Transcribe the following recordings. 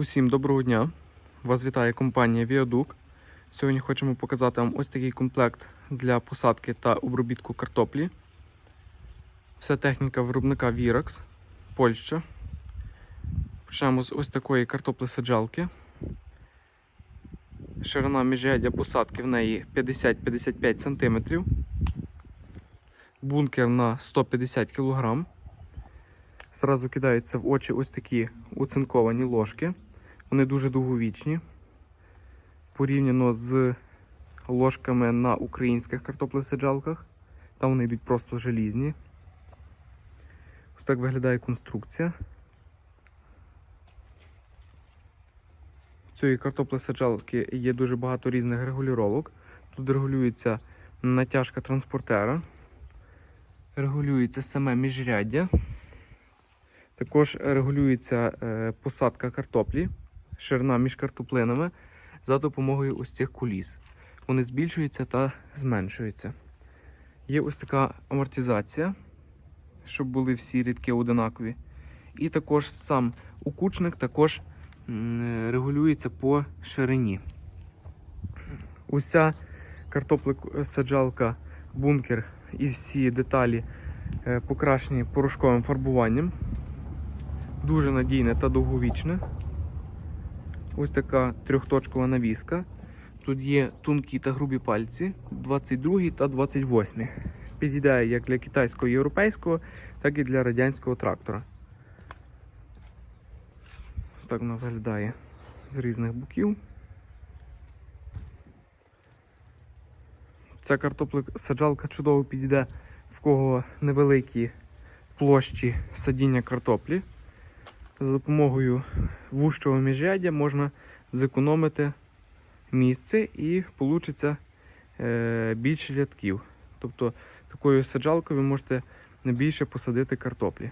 Усім доброго дня! Вас вітає компанія Viaduc. Сьогодні хочемо показати вам ось такий комплект для посадки та обробітку картоплі. Вся техніка виробника Virax, Польща. Почнемо з ось такої картоплесаджалки. Ширина міжряддя посадки в неї 50-55 см. Бункер на 150 кг. Зразу кидаються в очі ось такі оцинковані ложки. Вони дуже довговічні. Порівняно з ложками на українських картоплесаджалках. Там вони йдуть просто желізні. Ось так виглядає конструкція. В цієї картоплесаджалки є дуже багато різних регулювання. Тут регулюється натяжка транспортера, регулюється саме міжряддя. Також регулюється е, посадка картоплі, ширина між картоплинами за допомогою ось цих куліс. Вони збільшуються та зменшуються. Є ось така амортизація, щоб були всі рідки одинакові. І також сам укучник також регулюється по ширині. Уся картоплесаджалка, бункер і всі деталі е, покрашені порошковим фарбуванням дуже надійне та довговічне. Ось така трьохточкова навіска. Тут є тонкі та грубі пальці 22 та 28. Підійде як для китайського і європейського, так і для радянського трактора. Ось так вона виглядає з різних боків. Ця картоплесаджалка чудово підійде в кого невеликі площі садіння картоплі за допомогою вущого міжряддя можна зекономити місце і вийде більше рядків. Тобто такою саджалкою ви можете більше посадити картоплі.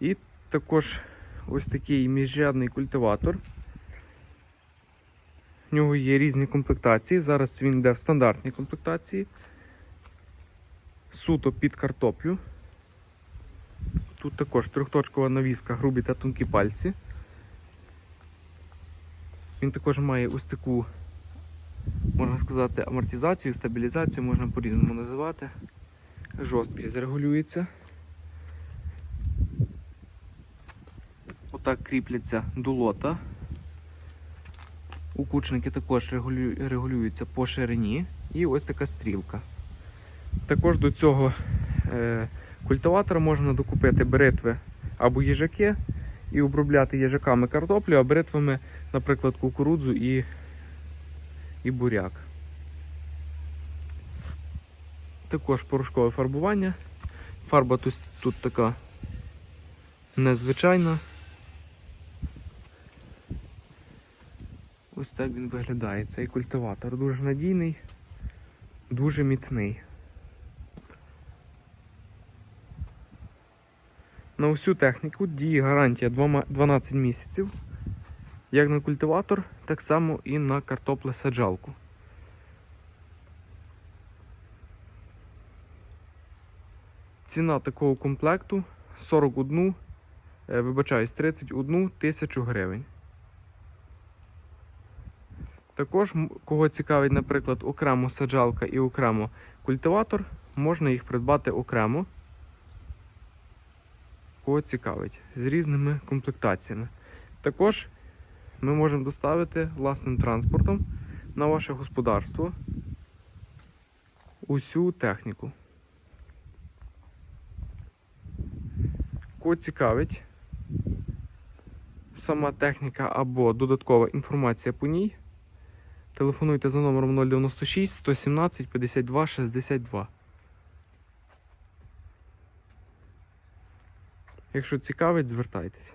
І також ось такий міжрядний культиватор. В нього є різні комплектації. Зараз він йде в стандартній комплектації. Суто під картоплю. Тут також трьохточкова навіска, грубі та тонкі пальці. Він також має ось таку, можна сказати, амортизацію, стабілізацію, можна по-різному називати. Жорсткість регулюється. Отак кріпляться до лота. Укучники також регулюються по ширині. І ось така стрілка. Також до цього е, культиватора можна докупити бритви або їжаки і обробляти їжаками картоплю, а бритвами, наприклад, кукурудзу і, і буряк. Також порошкове фарбування. Фарба тут, тут така незвичайна. Ось так він виглядає. Цей культиватор дуже надійний, дуже міцний. На всю техніку діє гарантія 12 місяців. Як на культиватор, так само і на картоплесаджалку. Ціна такого комплекту 41, е, вибачаюсь, 31 тисячу гривень. Також, кого цікавить, наприклад, окремо саджалка і окремо культиватор, можна їх придбати окремо кого цікавить, з різними комплектаціями. Також ми можемо доставити власним транспортом на ваше господарство усю техніку. Кого цікавить сама техніка або додаткова інформація по ній, телефонуйте за номером 096 117 52 62. Якщо цікавить, звертайтеся.